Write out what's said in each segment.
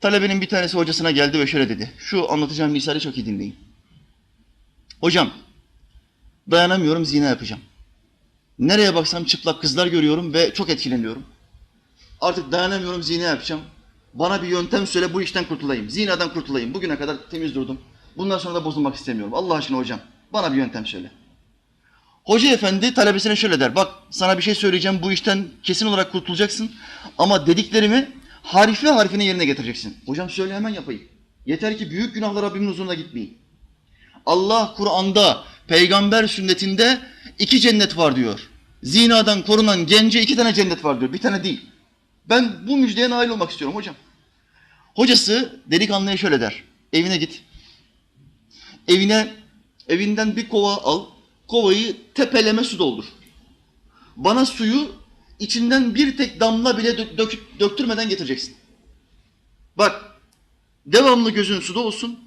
Talebenin bir tanesi hocasına geldi ve şöyle dedi. Şu anlatacağım misali çok iyi dinleyin. Hocam, dayanamıyorum zina yapacağım. Nereye baksam çıplak kızlar görüyorum ve çok etkileniyorum. Artık dayanamıyorum zina yapacağım. Bana bir yöntem söyle bu işten kurtulayım. Zinadan kurtulayım. Bugüne kadar temiz durdum. Bundan sonra da bozulmak istemiyorum. Allah aşkına hocam bana bir yöntem söyle. Hoca efendi talebesine şöyle der. Bak sana bir şey söyleyeceğim. Bu işten kesin olarak kurtulacaksın. Ama dediklerimi harfi harfine yerine getireceksin. Hocam söyle hemen yapayım. Yeter ki büyük günahlar Rabbimin huzuruna gitmeyin. Allah Kur'an'da, peygamber sünnetinde iki cennet var diyor. Zinadan korunan gence iki tane cennet var diyor. Bir tane değil. Ben bu müjdeye nail olmak istiyorum hocam. Hocası delikanlıya şöyle der. Evine git. Evine evinden bir kova al. Kovayı tepeleme su doldur. Bana suyu içinden bir tek damla bile dö- dök- döktürmeden getireceksin. Bak devamlı gözün suda olsun.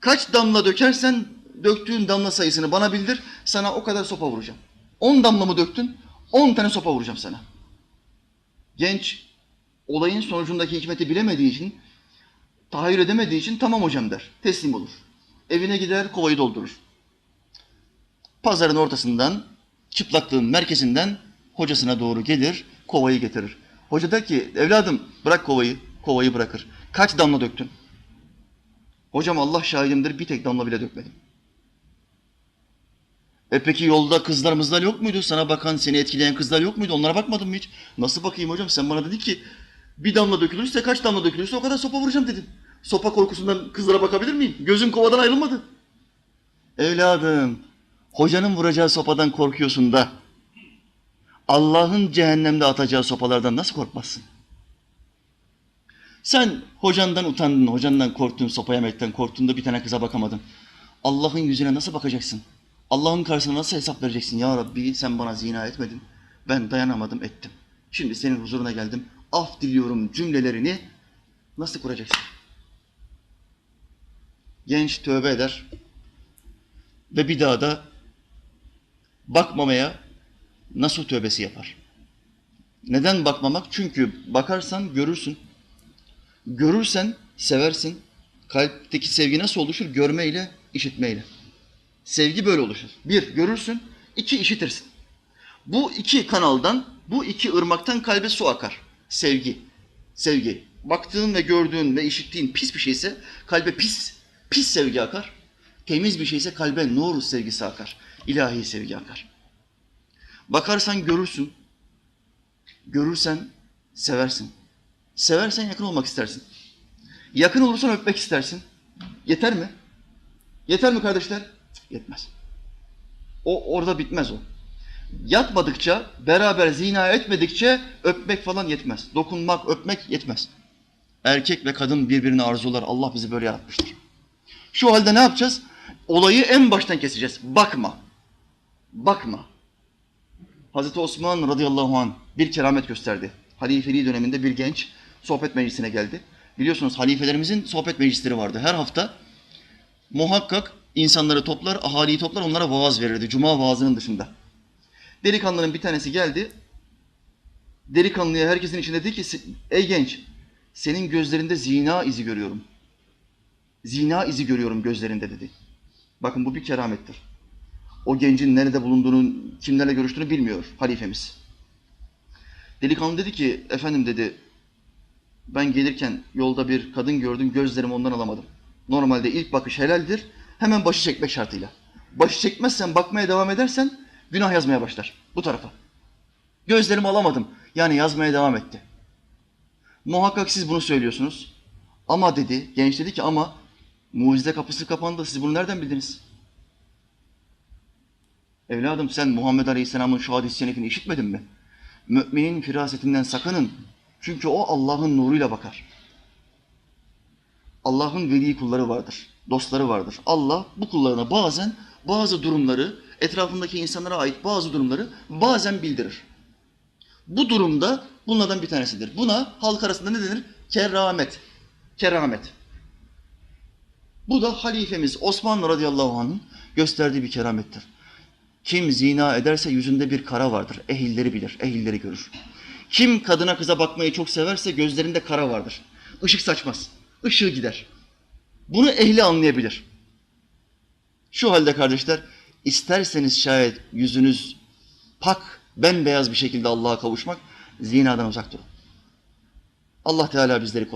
Kaç damla dökersen döktüğün damla sayısını bana bildir. Sana o kadar sopa vuracağım. 10 damla mı döktün? 10 tane sopa vuracağım sana. Genç olayın sonucundaki hikmeti bilemediği için, tahayyül edemediği için tamam hocam der. Teslim olur. Evine gider kovayı doldurur. Pazarın ortasından, çıplaklığın merkezinden hocasına doğru gelir, kovayı getirir. Hoca der ki evladım bırak kovayı, kovayı bırakır. Kaç damla döktün? Hocam Allah şahidimdir bir tek damla bile dökmedim. E peki yolda kızlar mızlar yok muydu? Sana bakan, seni etkileyen kızlar yok muydu? Onlara bakmadın mı hiç? Nasıl bakayım hocam? Sen bana dedin ki bir damla dökülürse kaç damla dökülürse o kadar sopa vuracağım dedin. Sopa korkusundan kızlara bakabilir miyim? Gözüm kovadan ayrılmadı. Evladım, hocanın vuracağı sopadan korkuyorsun da Allah'ın cehennemde atacağı sopalardan nasıl korkmazsın? Sen hocandan utandın, hocandan korktun, sopa yemekten korktun da bir tane kıza bakamadın. Allah'ın yüzüne nasıl bakacaksın? Allah'ın karşısına nasıl hesap vereceksin? Ya Rabbi sen bana zina etmedin. Ben dayanamadım ettim. Şimdi senin huzuruna geldim. Af diliyorum cümlelerini nasıl kuracaksın? Genç tövbe eder ve bir daha da bakmamaya nasıl tövbesi yapar? Neden bakmamak? Çünkü bakarsan görürsün. Görürsen seversin. Kalpteki sevgi nasıl oluşur? Görmeyle, işitmeyle. Sevgi böyle oluşur. Bir, görürsün. iki işitirsin. Bu iki kanaldan, bu iki ırmaktan kalbe su akar. Sevgi. Sevgi. Baktığın ve gördüğün ve işittiğin pis bir şeyse kalbe pis, pis sevgi akar. Temiz bir şeyse kalbe nur sevgisi akar. İlahi sevgi akar. Bakarsan görürsün. Görürsen seversin. Seversen yakın olmak istersin. Yakın olursan öpmek istersin. Yeter mi? Yeter mi kardeşler? Yetmez. O orada bitmez o. Yatmadıkça, beraber zina etmedikçe öpmek falan yetmez. Dokunmak, öpmek yetmez. Erkek ve kadın birbirini arzular. Allah bizi böyle yaratmıştır. Şu halde ne yapacağız? Olayı en baştan keseceğiz. Bakma. Bakma. Hazreti Osman radıyallahu anh bir keramet gösterdi. Halifeliği döneminde bir genç sohbet meclisine geldi. Biliyorsunuz halifelerimizin sohbet meclisleri vardı. Her hafta muhakkak insanları toplar, ahaliyi toplar, onlara vaaz verirdi. Cuma vaazının dışında. Delikanlının bir tanesi geldi. Delikanlıya herkesin içinde dedi ki, ey genç, senin gözlerinde zina izi görüyorum. Zina izi görüyorum gözlerinde dedi. Bakın bu bir keramettir. O gencin nerede bulunduğunu, kimlerle görüştüğünü bilmiyor halifemiz. Delikanlı dedi ki, efendim dedi, ben gelirken yolda bir kadın gördüm, gözlerimi ondan alamadım. Normalde ilk bakış helaldir, hemen başı çekmek şartıyla. Başı çekmezsen, bakmaya devam edersen günah yazmaya başlar bu tarafa. Gözlerimi alamadım, yani yazmaya devam etti. Muhakkak siz bunu söylüyorsunuz. Ama dedi, genç dedi ki ama mucize kapısı kapandı, siz bunu nereden bildiniz? Evladım sen Muhammed Aleyhisselam'ın şu hadis-i şerifini işitmedin mi? Müminin firasetinden sakının. Çünkü o Allah'ın nuruyla bakar. Allah'ın veli kulları vardır, dostları vardır. Allah bu kullarına bazen bazı durumları, etrafındaki insanlara ait bazı durumları bazen bildirir. Bu durumda bunlardan bir tanesidir. Buna halk arasında ne denir? Keramet. Keramet. Bu da halifemiz Osman radıyallahu anh'ın gösterdiği bir keramettir. Kim zina ederse yüzünde bir kara vardır. Ehilleri bilir, ehilleri görür. Kim kadına kıza bakmayı çok severse gözlerinde kara vardır. Işık saçmaz. ışığı gider. Bunu ehli anlayabilir. Şu halde kardeşler, isterseniz şayet yüzünüz pak, bembeyaz bir şekilde Allah'a kavuşmak, zinadan uzak durun. Allah Teala bizleri